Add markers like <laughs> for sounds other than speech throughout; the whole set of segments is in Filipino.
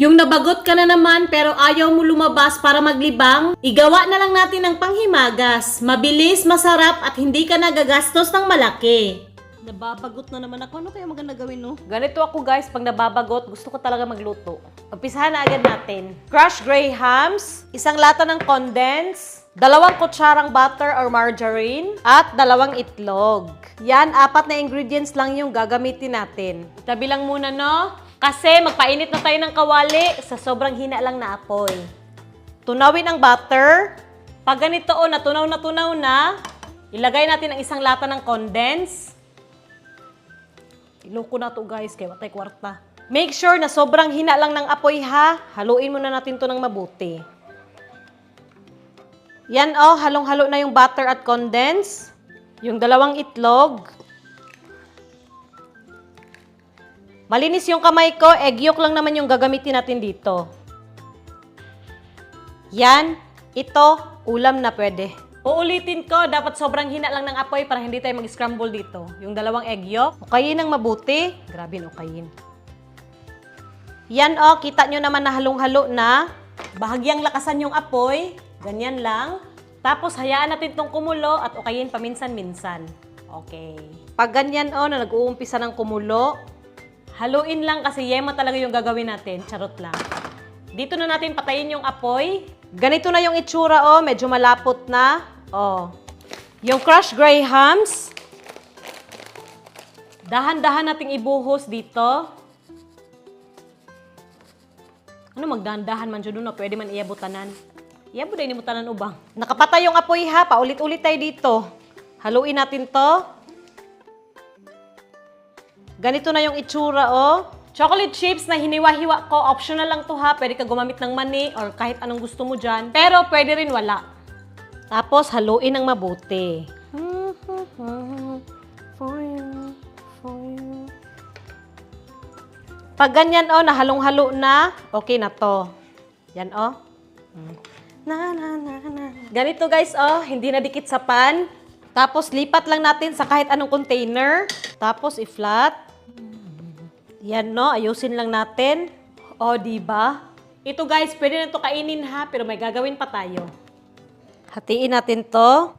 Yung nabagot ka na naman pero ayaw mo lumabas para maglibang, igawa na lang natin ng panghimagas. Mabilis, masarap at hindi ka nagagastos ng malaki. Nababagot na naman ako. Ano kaya maganda gawin, no? Ganito ako, guys. Pag nababagot, gusto ko talaga magluto. Umpisahan na agad natin. Crushed gray hams, isang lata ng condense, dalawang kutsarang butter or margarine, at dalawang itlog. Yan, apat na ingredients lang yung gagamitin natin. Tabi lang muna, no? Kasi magpainit na tayo ng kawali sa sobrang hina lang na apoy. Tunawin ang butter. Pag ganito, oh, natunaw na tunaw na, ilagay natin ang isang lata ng condense. Iloko na to guys, kaya watay kwarta. Make sure na sobrang hina lang ng apoy ha. Haluin muna natin to ng mabuti. Yan oh, halong-halo na yung butter at condense. Yung dalawang itlog. Malinis yung kamay ko, egg yolk lang naman yung gagamitin natin dito. Yan, ito, ulam na pwede. Uulitin ko, dapat sobrang hina lang ng apoy para hindi tayo mag-scramble dito. Yung dalawang egg yolk, ukayin ng mabuti. Grabe ukayin. Yan o, kita nyo naman na halong-halo na. Bahagyang lakasan yung apoy. Ganyan lang. Tapos hayaan natin tong kumulo at ukayin paminsan-minsan. Okay. Pag ganyan o, na nag-uumpisa ng kumulo, haluin lang kasi yema talaga yung gagawin natin. Charot lang. Dito na natin patayin yung apoy. Ganito na yung itsura, oh. Medyo malapot na. Oh. Yung crushed gray. Dahan-dahan nating ibuhos dito. Ano magdahan-dahan man dyan na pwede man iabutanan. Iabot din mo tanan ubang. Nakapatay yung apoy ha, paulit-ulit tayo dito. Haluin natin to. Ganito na yung itsura, oh. Chocolate chips na hiniwa-hiwa ko, optional lang to ha. Pwede ka gumamit ng mani or kahit anong gusto mo dyan. Pero pwede rin wala. Tapos, haluin ng mabuti. <laughs> For you, for you. Pag ganyan, oh, nahalong-halo na, okay na to. Yan, oh. Na, na, na, na. Ganito, guys, oh, hindi na dikit sa pan. Tapos, lipat lang natin sa kahit anong container. Tapos, i-flat. Yan, no? Ayusin lang natin. O, di ba? Ito, guys, pwede na to kainin, ha? Pero may gagawin pa tayo. Hatiin natin to.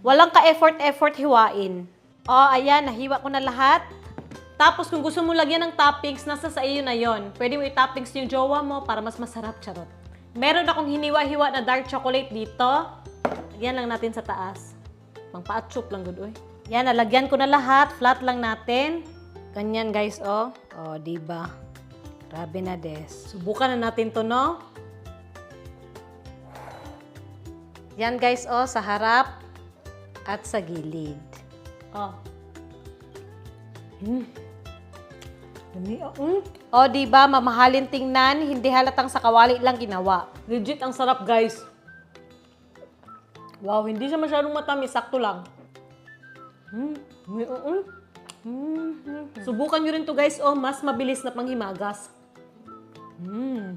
Walang ka-effort-effort hiwain. O, ayan, nahiwa ko na lahat. Tapos, kung gusto mo lagyan ng toppings, nasa sa iyo na yon. Pwede mo i-toppings yung jowa mo para mas masarap, charot. Meron akong hiniwa-hiwa na dark chocolate dito. Lagyan lang natin sa taas. Pang paatsok lang, good, oy. Yan, nalagyan ko na lahat. Flat lang natin. Ganyan, guys, oh. Oh, di ba? Grabe na, des. Subukan na natin to, no? Yan, guys, oh, sa harap at sa gilid. Oh. Hmm. Dami, oh. Mm. Oh, di ba? Mamahalin tingnan. Hindi halatang sa kawali lang ginawa. Legit, ang sarap, guys. Wow, hindi siya masyadong matamis. Sakto lang. Hmm. Mm. Mm. Mm. Subukan nyo rin to guys. Oh, mas mabilis na panghimagas. Mm.